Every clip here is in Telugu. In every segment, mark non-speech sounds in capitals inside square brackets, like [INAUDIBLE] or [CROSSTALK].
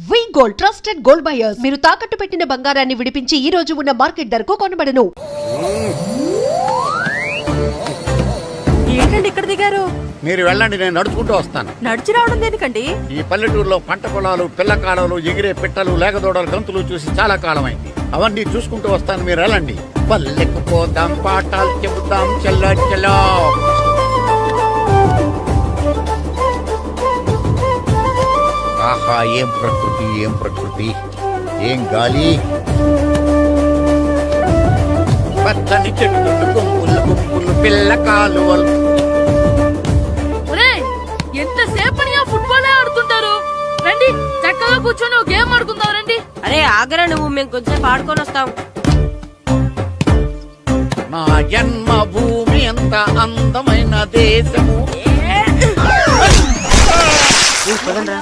We gold trusted gold buyers మీరు తాకట్టు పెట్టిన బంగారాన్ని విడిపించి ఈ రోజు ఉన్న మార్కెట్ ధరకు కొనబడను. ఏంటండి ఇక్కడ దిగారు? మీరు వెళ్ళండి నేను నడుచుకుంటూ వస్తాను. నడిచి రావడం దేనికండి? ఈ పల్లెటూరులో పంట పొలాలు పిల్ల కాలాలు ఎగిరే పిట్టలు లేకదోడలు గంతులు చూసి చాలా కాలమైంది. అవన్నీ చూసుకుంటూ వస్తాను మీరు వెళ్ళండి. పల్లెకు పోదాం పాఠాలు చెబుతాం చెల్ల చెల్లో. ఆహా ఏం ప్రకృతి ఏం ప్రకృతి? ఏం గాలి? పచ్చని చెట్లు గుంపులు గుంపులు పిల్ల కాలువలు. ఒరేయ్ ఎంతసేపని ఆ ఫుట్బాల్ ఆడుతుంటారు? రండి చక్కగా కూర్చొని ఒక గేమ్ ఆడుకుందాం రండి. అరే ఆగరా నువ్వు మేము కొంచెం ఆడుకొని వస్తాం. నా జన్మభూమి ఎంత అందమైన దేశము? ఎలా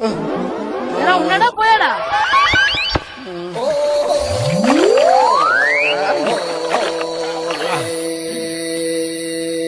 ఉన్నాడా పోయాడా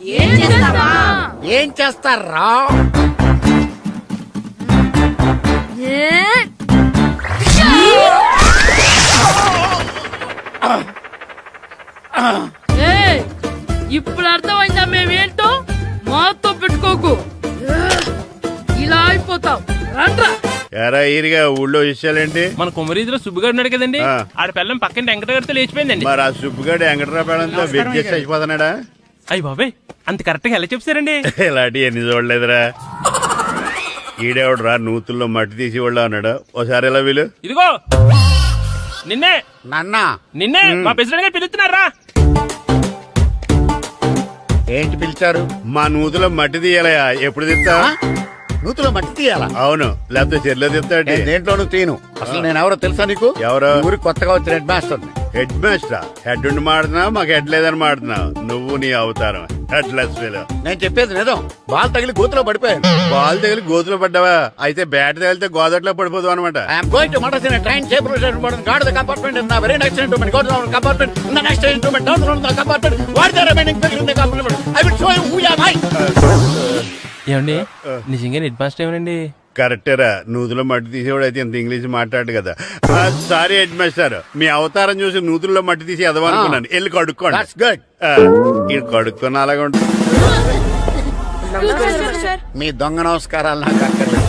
ఏం చేస్తావా? ఏం చేస్తారా! ఇప్పుడు అర్థమైందా మేమేంటో? మాతో పెట్టుకోకు! ఇలా అయిపోతావు రండ్రా. ఎరా ఈరిగా ఊళ్ళో విషయాలేంటి? మన కుమరీధిలో సుబ్బుగాడు ఉన్నాడు కదండి. ఆడ పిల్లం పక్కన వెంకటగారితో లేచిపోయిందండి. మరి ఆ సుబ్బుగాడు వెంకటరాపేడంతో వెయిట్ చేసి అయిపోతున్నాడా అయ్యి బాబాయ్ అంత కరెక్ట్గా ఎలా చెప్తారండి ఇలాంటి [LAUGHS] ఎన్ని చూడలేదురా. ఈడేవడరా నూతుల్లో మట్టి తీసి వాళ్ళు అన్నాడు? ఓసారి ఎలా వీలు? ఇదిగో! నిన్నే! నన్నా! నిన్నే మా ప్రెసిడెంట్ గారు పిలుస్తున్నారా? ఏంటి పిలిచారు? మా నూతులో మట్టి తీయాలయా ఎప్పుడు తీస్తా? నూతులో మట్టి తీయాలా? అవును. లేకపోతే చెర్లో తీస్తాడు నేను దేంట్లోనూ తీను అసలు నేను ఎవరో తెలుసా నీకు? ఎవరు? ఈ ఊరికి కొత్తగా వచ్చిన head master head master? Head ఉండి మాడుతున్నావు? మాకు హెడ్ లేదని మాడుతున్నావు? నువ్వు నీ అవతారం. నేను చెప్పేది నిజం బాల్ తగిలి గోతులో పడిపోయాను. బాల్ తగిలి గోతులో పడ్డావా? అయితే బ్యాట్ తగిలితే గోదట్లో పడిపోదు అనమాట I'm going to Madras in train table station got the compartment in very next instrument go to compartment in the next instrument down from the compartment what the remaining figure in the ఏమండి? నిజంగా హెడ్ మాస్టర్ ఏమనండి. కరెక్టేరా. నూతులో మట్టి తీసేవాడు అయితే ఇంత ఇంగ్లీష్ మాట్లాడు కదా. సారీ హెడ్ మాస్టర్ మీ అవతారం చూసి నూతుల్లో మట్టి తీసి ఎదవనుకున్నాను వెళ్ళి కడుక్కోండి. దట్స్ గుడ్ ఇది కడుక్కొని అలాగే ఉంటుంది మీ దొంగ నమస్కారాలు నాకు అక్కర్లేదు.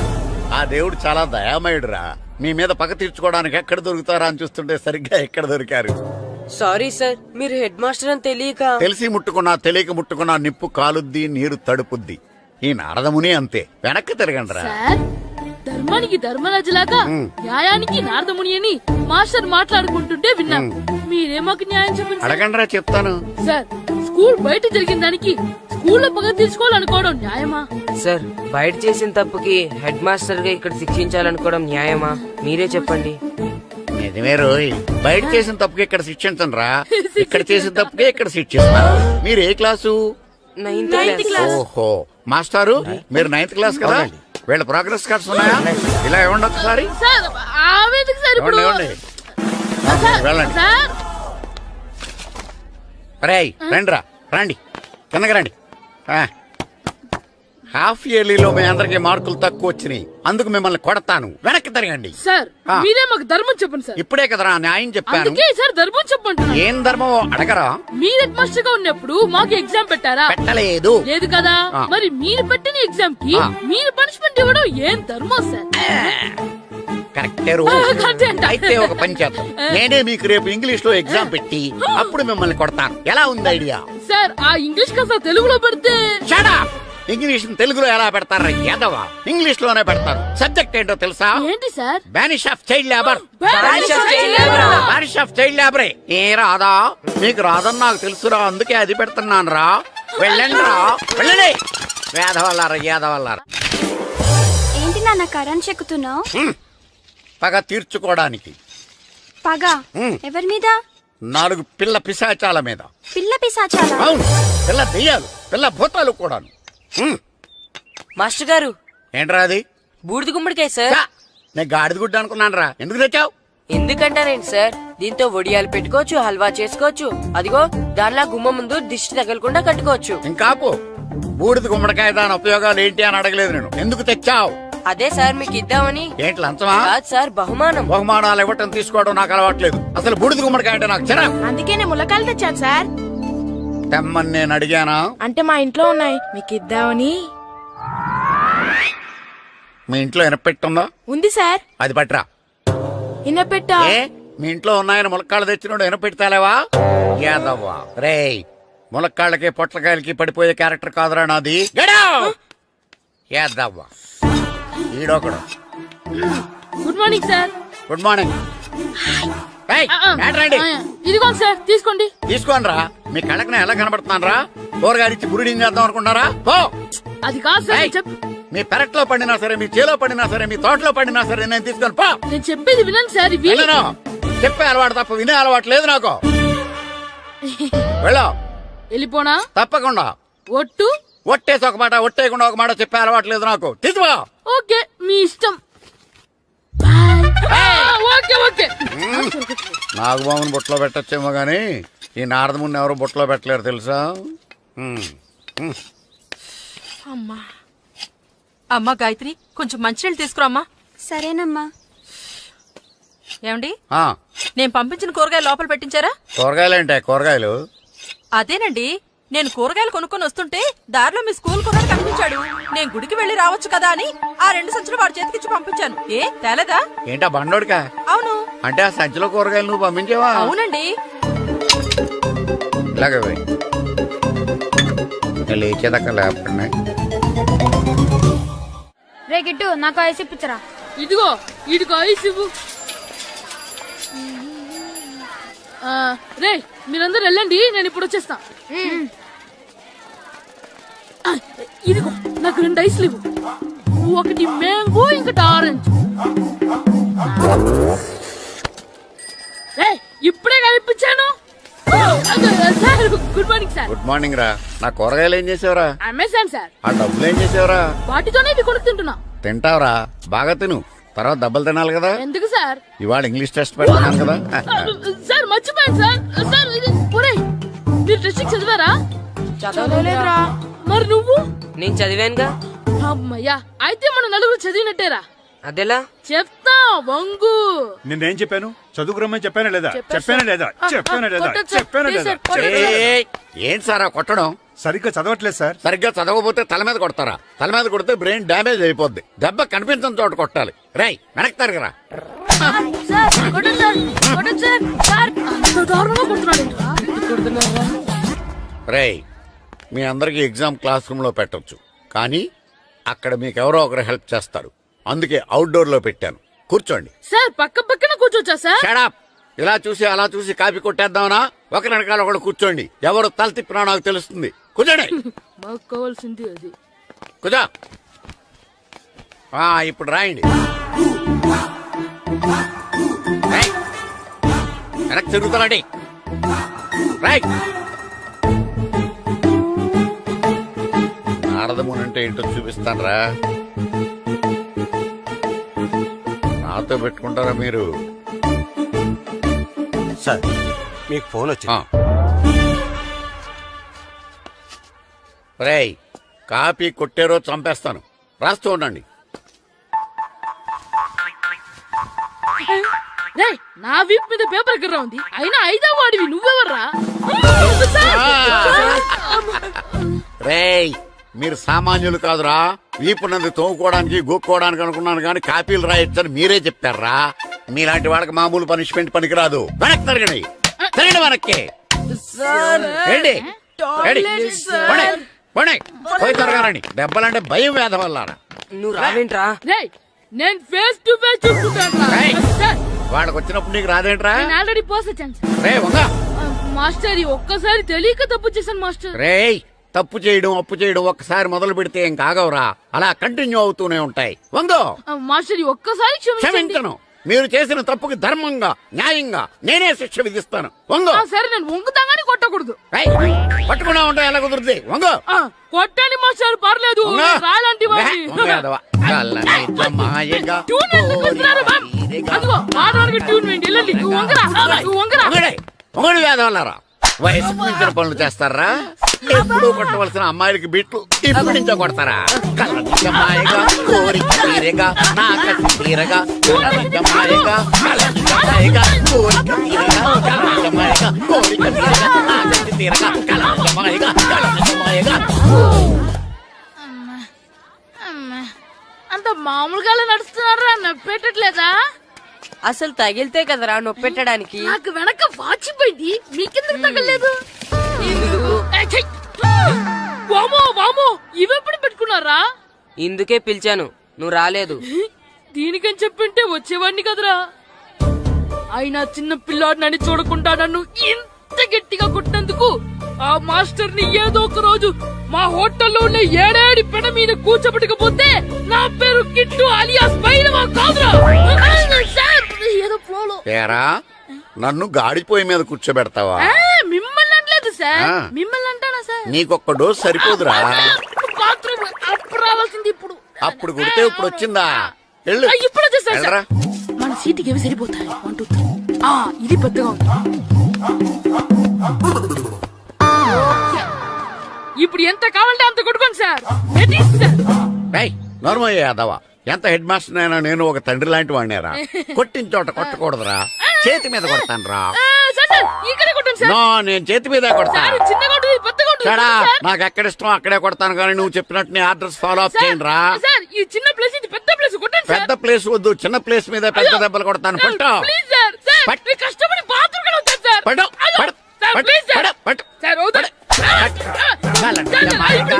ఆ దేవుడు చాలా దయామయుడురా. మీ మీద పగ తీర్చుకోవడానికి ఎక్కడ దొరుకుతారా అని చూస్తుంటే సరిగ్గా ఎక్కడ దొరికారు? సారీ సార్ మీరు హెడ్ మాస్టర్ అని తెలియక తెలిసి ముట్టుకున్నా తెలియక ముట్టుకున్నా నిప్పు కాలుద్ది నీరు తడుపుద్ది. ఈ నారదముని అంతే. వెనక్కి తిరగండిరా. సార్ ధర్మానికి ధర్మరాజులాగా న్యాయానికి నారదముని అని మాస్టర్ మాట్లాడుకుంటుంటే విన్నాం. మీరే మాకు న్యాయం చెప్పండి. అడగండిరా చెప్తాను. సార్ స్కూల్ బయట జరిగిన దానికి స్కూల్లో పగ తీసుకోవాలనుకోవడం న్యాయమా? సార్ బయట చేసిన తప్పుకి హెడ్ మాస్టర్గా ఇక్కడ శిక్షించాలనుకోవడం న్యాయమా? మీరే చెప్పండి. నిజమే రోయ్. బయట చేసిన తప్పుకి ఇక్కడ శిక్షించను రా [LAUGHS] ఇక్కడ చేసిన తప్పుకే ఇక్కడ శిక్షిస్తా మీరు ఏ క్లాసు? Ninth class. ఓహో. మాస్టారు మీరు నైన్త్ క్లాస్ కదా? వీళ్ళ ప్రోగ్రెస్ కార్డ్స్ ఉన్నాయా? ఇలా ఇవ్వండి ఒకసారి. సార్ ఆవేదకు సార్ ఇప్పుడు ఇవ్వండి ఇవ్వండి. సార్, వెళ్ళండి. సార్. రేయ్ రండి. కిందకి రండి. ఆ. హాఫ్ ఇయర్లీలో మీ అందరికి మార్కులు తక్కువ వచ్చినాయి. అందుకు మిమ్మల్ని కొడతాను. వెనక్కి తిరగండి. సార్ ఆ. మీరే మాకు ధర్మం చెప్పండి సార్. ఇప్పుడే కదరా న్యాయం చెప్పాను. అందుకే సార్ ధర్మం చెప్పంటున్నా ఏం ధర్మం అడగరా. మీరు హెడ్ మాస్టర్గా ఉన్నప్పుడు మాకు ఎగ్జామ్ పెట్టారా? పెట్టలేదు. లేదు కదా? ఆ. మరి మీరు పెట్టిన ఎగ్జామ్కి ఆ. మీరు పనిష్మెంట్ ఇవ్వడం ఏం ధర్మం సార్? కరెక్టే ఆ, కరెక్టే అంట. అయితే ఒక పని చేద్దాం. నేనే మీకు రేపు ఇంగ్లీష్లో ఎగ్జామ్ పెట్టి అప్పుడు మిమ్మల్ని కొడతాను. ఎలా ఉంది ఐడియా? సార్ ఆ ఇంగ్లీష్ కాస్త తెలుగులో పెడితే షడా ఇంగ్లీష్ తెలుగులో ఎలా పెడతారా? యాదవా ఇంగ్లీష్లోనే పెడతారు. సబ్జెక్ట్ ఏంటో తెలుసా? ఏంటి sir? Banish of child labour. Banish of child లేబరే ఏ రాదా మీకు రాదని నాకు తెలుసురా అందుకే అది పెడుతున్నాను రా వెళ్ళండి. రా వెళ్ళండి వేదవల్లారా యాదవల్లారా ఏంటి నాన్న కరెంట్ చెక్కుతున్నావు? పగ తీర్చుకోవడానికి. పగ. ఎవరి మీద? నాలుగు పిల్ల పిశాచాల మీద. పిల్ల పిశాచాలా? అవును. పిల్ల దెయ్యాలు పిల్ల భూతాలు కూడాను. మాస్టర్ గారు. ఏంట్రా అది? బూడిద గుమ్మడికాయ సార్. నేను గాడిద గుడ్డ అనుకున్నాను రా ఎందుకు తెచ్చావు? ఎందుకంటారేంటి సార్? దీంతో వడియాలు పెట్టుకోవచ్చు హల్వా చేసుకోవచ్చు. అదిగో దానిలా గుమ్మ ముందు దిష్టి తగలకుండా కట్టుకోవచ్చు. ఇంకాపు. బూడిద గుమ్మడికాయ దాని ఉపయోగాలు ఏంటి అని అడగలేదు నేను. ఎందుకు తెచ్చావు? అదే సార్ మీకు ఇద్దామని. ఏంటి లంచమా? కాదు సార్ బహుమానం. బహుమానాలు ఇవ్వటం తీసుకోవడం నాకు అలవాట్లేదు అసలు బూడిద గుమ్మడికాయ అంటే నాకు చిరా అందుకే నేను ములకాయలు తెచ్చాను సార్. తెమ్మని నేను అడిగానా? అంటే మా ఇంట్లో ఉన్నాయి. మీకు ఇద్దామని. మీ ఇంట్లో ఎనపెట్టుందా ఉంది సార్. అది పట్రా. ఇన్న పెట్టా ఏ? మీ ఇంట్లో ఉన్నాయని ములక్కాళ్ళు తెచ్చినోడు ఎనపెడతాలేవా యాదవ్వా రేయ్ ములక్కాళ్ళకి పొట్లకాయలకి పడిపోయే క్యారెక్టర్ కాదురా నాది. యాదవ్వా ఈడొకడు. Good morning sir. Good morning. ఇదిగోండి సార్ తీసుకోండి. తీసుకోనరా మీ కళ్ళకి ఎలా కనబడుతున్నాను రా కూరగాయలిచ్చి బురిడింగ్ చేద్దాం అనుకున్నారా పో. అది కాదు సార్ మీ పెరట్లో పండినా సరే మీ చేలో పండినా సరే మీ తోటలో పండినా సరే నేను తీసుకొని పో. నేను చెప్పేది వినండి సార్ వెళ్ళను. చెప్పే అలవాటు తప్ప వినే అలవాటు లేదు నాకు. వెళ్ళావు వెళ్ళిపోనా? తప్పకుండా. ఒట్టు? ఒట్టేసి ఒక మాట ఒట్టేయకుండా ఒక మాట చెప్పే అలవాటు లేదు నాకు. తీసుకో ఓకే మీ ఇష్టం. ఓకే ఓకే నాగబాబుని బుట్టలో పెట్టచ్చేమో గాని ఈ నారదముని ఎవరు బుట్టలో పెట్టలేరు తెలుసా? ఉమ్. అమ్మా. గాయత్రి కొంచెం మంచినీళ్ళు తీసుకురామ్మా. సరేనమ్మా. ఏమండి? ఆ, నేను పంపించిన కూరగాయలు లోపల పెట్టించారా? కూరగాయలు ఏంటే కూరగాయలు. అదేనండి నేను కూరగాయలు కొనుక్కొని వస్తుంటే దారిలో మీ స్కూల్ కుర్రాడు కనిపించాడు. నేను గుడికి వెళ్ళి రావచ్చు కదా అని ఆ రెండు సంచులు వాడి చేతికిచ్చి పంపించాను. ఏ తేలేదా? ఏంటా బండోడికా? అవును. అంటే ఆ సంచిలో కూరగాయలు నువ్వు పంపించావా? అవునండి. ఇలాగే పోయి. నేను లేచేదాకా లేపండి రే గిట్టు నాకు ఐస్ ఇప్పించరా ఇదిగో ఇదిగో ఐస్ ఇవ్వు. ఆ, రే మీరందరూ వెళ్ళండి నేను ఇప్పుడు వచ్చేస్తా. ఇదిగో నాకు రెండు ఐస్లు ఇవ్వు. ఒకటి మ్యాంగో ఇంకటి ఆరెంజ్. ఇప్పుడే కనిపించాను sir good morning sir. Good morning రా. నా కూరగాయలు ఏం చేసావురా? Amazon sir. ఆ డబ్బులు ఏం చేసావురా? వాటితోనే ఇవి కొనుక్కుంటున్నా తింటావురా. బాగా తిను. తర్వాత డబ్బులు తినాలి కదా. ఎందుకు సార్? ఇవాళ ఇంగ్లీష్ టెస్ట్ పెడుతున్నాను కదా. సార్ మర్చిపోయాను సార్. సార్ ఇది ఒరేయ్ మీరు టెస్టింగ్ చదివారా? చదవలేదురా. మరి నువ్వు? నేను చదివానుగా. అమ్మయ్యా అయితే మన నలుగురు చదివినట్టేరా? అదెలా? చెప్తా వంగు. నేనేం చెప్పాను? చదువుకురమ్మని చెప్పానా లేదా? చెప్పానా. లేదా? చెప్పానా లేదా. చెప్పానా లేదా? కొట్టొచ్చు. సార్. ఏయ్, ఏంటి సార్ ఆ కొట్టడం? సరిగ్గా చదవట్లేదు సార్. సరిగ్గా చదవకపోతే తల మీద కొడతారా? తల మీద కొడితే బ్రెయిన్ డ్యామేజ్ అయిపోద్ది. దెబ్బ కనిపించని చోట కొట్టాలి. రై వెనక్కి తరగరా. సార్ మీ అందరికీ ఎగ్జామ్ క్లాస్ రూమ్లో పెట్టొచ్చు. కానీ అక్కడ మీకు ఎవరో ఒకరు హెల్ప్ చేస్తారు. అందుకే అవుట్డోర్లో పెట్టాను. కూర్చోండి. సార్ పక్క పక్కన కూర్చోచ్చా సార్? షడాప్ ఇలా చూసి అలా చూసి కాపీ కొట్టేద్దామనా? ఒకరి వెనకాల ఒకడు కూర్చోండి. ఎవరు తల తిప్పినా నాకు తెలుస్తుంది. కూర్చోండి. [LAUGHS] మాకు కావాల్సింది అది. ఆ, ఇప్పుడు రాయండి. రాయ్. వెనక్కి తిరుగుతారండి. రాయ్ అంటే ఏంటో చూపిస్తాను రా నాతో పెట్టుకుంటారా మీరు? సార్ మీకు ఫోన్ వచ్చింది. రేయ్ కాపీ కొట్టారో చంపేస్తాను. రాస్తూ ఉండండి. రే నా వీప్ మీద పేపర్ ఎక్కడ ఉంది? అయినా ఐదో వాడివి నువ్వెవర్రా? రేయ్ మీరు సామాన్యులు కాదురా. వీపునంది తోముకోవడానికి గోక్కోవడానికి అనుకున్నాను కానీ కాపీలు రాయొచ్చని మీరే చెప్పారా? మీలాంటి వాళ్ళకి మామూలు పనిష్మెంట్ పనికిరాదు. వెనక్కి తిరగండి. తిరగండి వెనక్కి. పోయి తిరగారండి దెబ్బలంటే భయం వేద వల్ల. నువ్వు రావేంట్రా? నేను ఫేస్ టు ఫేస్ చూసుకుంటాను వాళ్ళకి వచ్చినప్పుడు నీకు రాదేంట్రా? ఆల్రెడీ రే మాస్టర్ ఈ ఒక్కసారి తెలియక తప్పు చేశాను మాస్టర్. రేయ్ తప్పు చేయడం అప్పు చేయడం ఒక్కసారి మొదలు పెడితే ఏం కాగవరా? అలా కంటిన్యూ అవుతూనే ఉంటాయి. వందో మాస్టర్ ఒక్కసారి క్షమించను. మీరు చేసిన తప్పుకి ధర్మంగా న్యాయంగా నేనే శిక్ష విధిస్తాను. వంగు సరే నేను వంగుతాగాని కొట్టకూడదు. పట్టుకున్నా ఉంటా ఎలా కుదురుతుంది వంగు. కొట్టండి మాస్టర్ పర్లేదు. రాలాంటి [LAUGHS] వయసు పనులు చేస్తారా? ఎప్పుడు కొట్టవలసిన అమ్మాయిలకి బిట్లు ఇప్పుడు నుంచో కొడతారా? కళ్ళని జమాయగా కోరిక తీరగా నా కసి తీరగా కళ్ళని జమాయగా కోరిక తీరగా కళ్ళని జమాయగా కోరిక తీరగా నా కసి తీరగా కళ్ళని జమాయగా అంత మామూలుగా నడుస్తున్నారా? నొప్పెట్టట్లేదా? అసలు తగిలితే కదరా నొప్పెట్టడానికి? నాకు వెనక వాచిపోయింది. మీకెందుకు తగలేదు! వామో వామో ఇవెప్పుడు పెట్టుకున్నారా? ఇందుకే పిలిచాను నువ్వు రాలేదు. దీనికని చెప్పింటే వచ్చేవాడిని కదరా. అయినా చిన్న పిల్లాడినని చూడకుండా నన్ను ఇంత గట్టిగా కొట్టినందుకు ఆ మాస్టర్ని ఏదో ఒక రోజు మా హోటల్లో ఉన్న ఏడేడి పెడ మీద కూర్చోబెట్టకపోతే నా పేరు కిట్టు అలియాస్ బైరవా కాదురా. ఏదో ఫ్లోలో నన్ను గాడిపోయి మీద కూర్చోబెడతావా? మిమ్మల్ని సార్. మిమ్మల్ని అంటానా సార్? నీకొక్క డోస్ సరిపోదురా. బాత్రూమ్ అప్పుడు రావాల్సింది ఇప్పుడు. అప్పుడు కొడితే ఇప్పుడు వచ్చిందా? వెళ్ళు. ఆ, ఇప్పుడు వచ్చేసారు సార్. వెళ్ళరా. మన సీటుకి ఏవి సరిపోతాయి? One two three. ఆ ఇది పెద్దగా ఉంది. ఇప్పుడు ఎంత కావాలంటే అంత కొట్టుకోండి సార్. Ready, సార్ రేయ్ నోర్మయ్య యాదవ ఎంత హెడ్ మాస్టర్ అయినా నేను ఒక తండ్రి లాంటి వాడినేరా. [LAUGHS] కొట్టిన చోట కొట్టకూడదురా. చేతి మీద కొడతాను రా ఆ, సార్ సార్ ఇక్కడే కొట్టండి సార్. నో నేను చేతి మీదే కొడతా. సార్ సడా నాకు ఎక్కడ ఇష్టం అక్కడే కొడతాను కానీ నువ్వు చెప్పినట్టు నీ ఆర్డర్స్ ఫాలో అప్ చేయండి రా సార్ ఈ చిన్న ప్లేస్ ఇది పెద్ద ప్లేస్ కొట్టండి సార్. పెద్ద ప్లేస్ వద్దు చిన్న ప్లేస్ మీద పెద్ద దెబ్బలు కొడతాను. పట్టు. ప్లీజ్ సార్ సార్ పట్టు. మీరు కష్టపడి బాత్రూమ్ కూడా వచ్చారు సార్. పట్టు పట్టు సార్ పట్టు ప్లీజ్ సార్. పట్టు పట్టు సార్ వద్దు. పట్టు. సార్, జమాయిగా.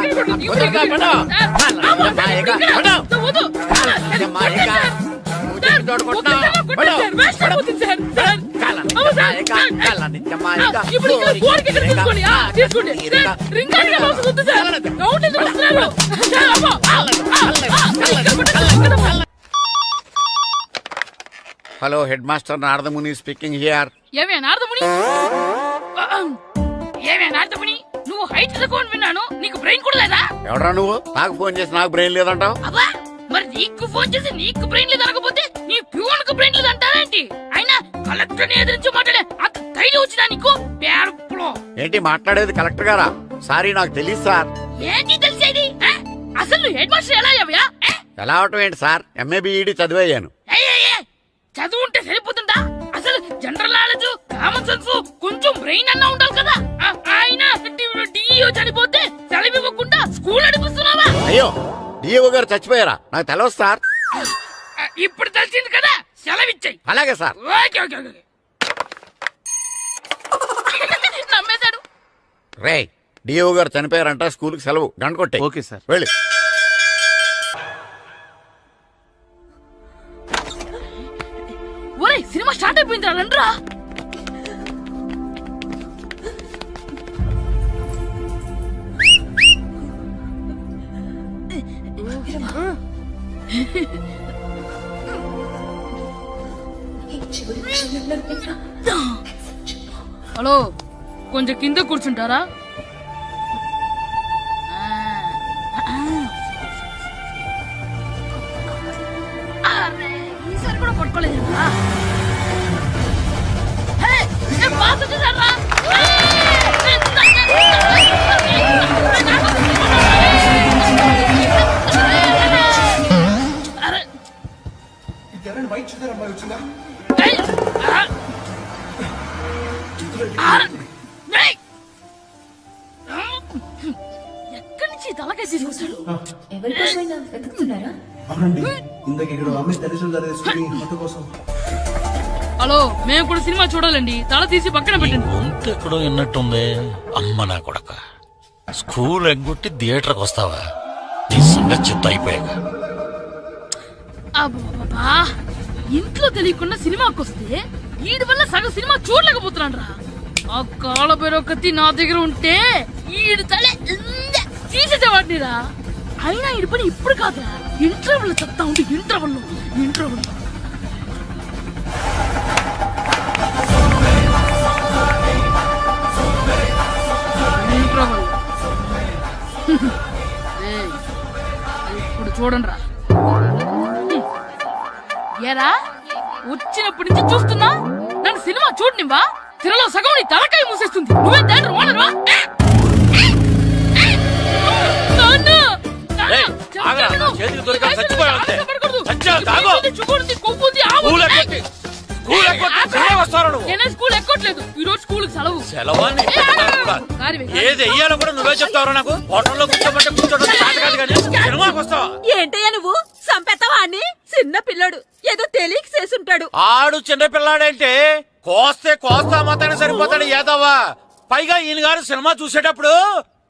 ఇప్పుడు ఇక్కడ కోరిక గోడకి ఇక్కడ తీరగా. తీసుకోండి. ఆ, తీసుకోండి. తీరగా. సార్, రింగ్ ఆడిగా అవసరం వద్దు సార్. కాలండి. రౌండ్ ఎందుకు వస్తున్నారు? సార్, అమ్మో. ఆ, ఆ, ఆ, ఇక్కడ కొట్టండి, ఇక్కడ కొట్టండి. Hello head master Naradamuni speaking here ఏమే నారదముని ఏమే నారదముని నువ్వు హైట్ తక్కువ అని విన్నాను నీకు బ్రెయిన్ కూడా లేదా ఎవడా నువ్వు నాకు ఫోన్ చేసి నాకు బ్రెయిన్ లేదంటావు అబ్బా మరి నీకు ఫోన్ చేసి నీకు బ్రెయిన్ లేదు అనకపోతే నీ ప్యూన్కు బ్రెయిన్ లేదు అంటారేంటి అయినా కలెక్టర్ని ఎదిరించి మాట్లాడే ధైర్యం వచ్చినా నీకు పేరుపులో ఏంటి మాట్లాడేది కలెక్టర్ గారా? సారీ నాకు తెలియదు సార్. ఏంటి తెలిసేది? ఆ? అసలు నువ్వు హెడ్ మాస్టర్ ఎలా అయ్యావ్యా? ఎలా అవటం ఏంటి సార్? MA BEd చదివయ్యాను. ఏయ్, ఏయ్, ఏయ్, చదువు ఉంటే సరిపోతుందా? అసలు జనరల్ నాలెడ్జ్ కామన్ సెన్స్ కొంచెం బ్రెయిన్ అన్నా ఉండాలి కదా? ఆ, ఆయన డిఇఓ చనిపోతే సెలవు ఇవ్వకుండా స్కూల్ నడిపిస్తున్నావా? అయ్యో డిఓ గారు చచ్చిపోయారా? నాకు తెలవదు సార్. ఆ, ఇప్పుడు తెలిసింది కదా సెలవిచ్చాయి. అలాగే sir. Okay okay okay. Ray DO గారు చనిపోయారంట స్కూల్కి సెలవు. గంట కొట్టే. Okay sir. వెళ్ళి. ఒరే సినిమా స్టార్ట్ అయిపోయిందిరా రండ్రా. హలో. కొంచెం కింద కూర్చుంటారా? అరే, ఈసారి కూడా పట్టుకోలేదురా హే, తలకాయ తీసుకొచ్చాడు. ఎవరికోసమైనా వెతుకుతున్నారా? అవునండి. ఇందాక ఇక్కడ అమ్మాయి తల్లిదండ్రులు తీసుకుని హోటల్ కోసం. హలో మేము కూడా సినిమా చూడాలండి. తల తీసి పక్కన పెట్టండి. గొంతు ఎక్కడో విన్నట్టుంది. అమ్మ నా కొడక. స్కూల్ ఎగ్గొట్టి థియేటర్కి వస్తావా? నీ సంగతి చెత్త అయిపోయాక. ఇంట్లో తెలియకుండా సినిమాకి వస్తే వీడి వల్ల సగం సినిమా చూడలేకపోతున్నాను రా. ఆ కాళ్ళ బెరొకతి నా దగ్గర ఉంటే ఈడు తలే తీసేసేవాడినిరా. అయినా ఇది పని ఇప్పుడు కాదు ఇంటర్వెల్ చెప్తా ఉంటే ఇంటర్వెల్. ఇంటర్వెల్. ఇంటర్వెల్. ఇప్పుడు చూడండి రా ఏరా వచ్చినప్పటి నుంచి చూస్తున్నా? నన్ను సినిమా చూడనివ్వా? తిరలో సగం నీ తలకాయ మూసేస్తుంది. నువ్వే తండ్రి ఓనరువా ఆగరా, చెప్తాను. చేతికి దొరికాక చచ్చిపోయావు అంతే. చచ్చావు, తాగు. చుక్కుంది, కొవ్వుంది, ఆవు స్కూల్. ఎక్కొట్టి స్కూల్ ఎక్కొట్టి సెలవు వస్తారా నువ్వు? నేనే స్కూల్ ఎక్కట్లేదు. ఈ రోజు స్కూల్ సెలవు సెలవాన్ని. కారు వెయ్యి. ఏది వెయ్యాలో కూడా నువ్వే చెప్తావురా నాకు? హోటల్లో కూర్చోమంటే కూర్చోడం చేత కాదు కానీ సినిమాకి వస్తావా? ఏంటయ్యా నువ్వు? సంపెత్తవా అని చిన్న పిల్లడు. ఏదో తెలియక చేసుంటాడు. ఆడు చిన్న పిల్లాడంటే కోస్తే కోస్తా మాత్రమే సరిపోతాడు ఏదవ్వా? పైగా ఈయన గారు సినిమా చూసేటప్పుడు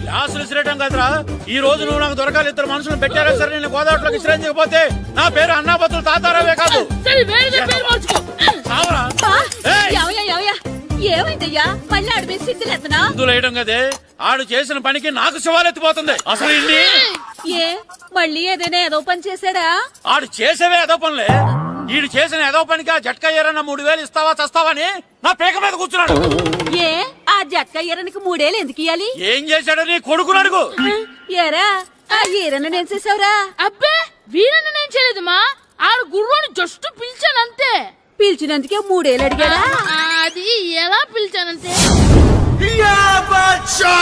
గ్లాసులు విసిరేయటం కదరా. ఈ రోజు నువ్వు నాకు దొరకాలి ఇద్దరు మనుషులు పెట్టారా సరే నేను గోదావరిలోకి విసిరించకపోతే నా పేరు అన్నాబతులు తాతారావే కాదు. ఏమైందయ్యా? మళ్ళీ వేయడం కదే. ఆడు చేసిన పనికి నాకు శివాలెత్తిపోతుంది అసలు ఏ మళ్ళీ ఏదైనా ఏదో పని చేశాడా? ఆడు చేసేవే ఏదో పనులే. ఈడు చేసిన ఏదో పనికి ఆ జట్కా ఏరన్న మూడు వేలు ఇస్తావా చస్తావని నా పేక మీద కూర్చున్నాడు. ఏ? ఆ జట్కా ఈరనికి మూడేళ్ళు ఎందుకు ఇయ్యాలి? ఏం చేశాడో నీ కొడుకుని అడుగు. ఏరా? ఆ ఈరను నేను చేసావురా అబ్బే వీరన్న నేను చేయలేదు మా ఆడు గుర్రాన్ని జస్ట్ పిలిచాను అంతే పిలిచినందుకే మూడేళ్ళు అడిగాడా? అది ఎలా పిలిచానంటే నాగు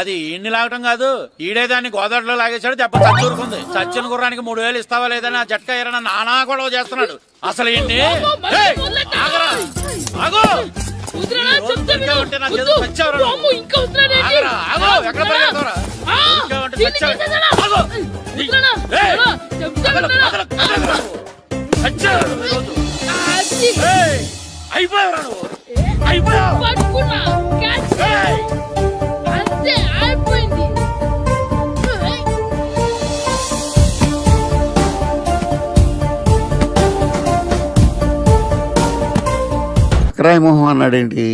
అది ఈయన్ని లాగటం కాదు ఈడే దాన్ని గోదావరిలో లాగేశాడు దెబ్బ చచ్చూరుకుంది చచ్చిన గుర్రానికి మూడు వేలు ఇస్తావా లేదని ఆ జట్కా ఏరన్న నానా గొడవ చేస్తున్నాడు అసలు ఈయన్ని ఏయ్, ఆగరా ఆగు? ఈ రోజు నా చచ్చావురా నువ్వు. ఆగు, ఎక్కడ చచ్చావు. ఆగు. ఏయ్, కదలకు? కదలకు, నువ్వు. ఈ రోజు. ఏయ్, అయిపోయావురా నువ్వు అయిపోయావు. క్యాచ్. ఏయ్. అంతే అయిపోయింది అన్నాడేంటి?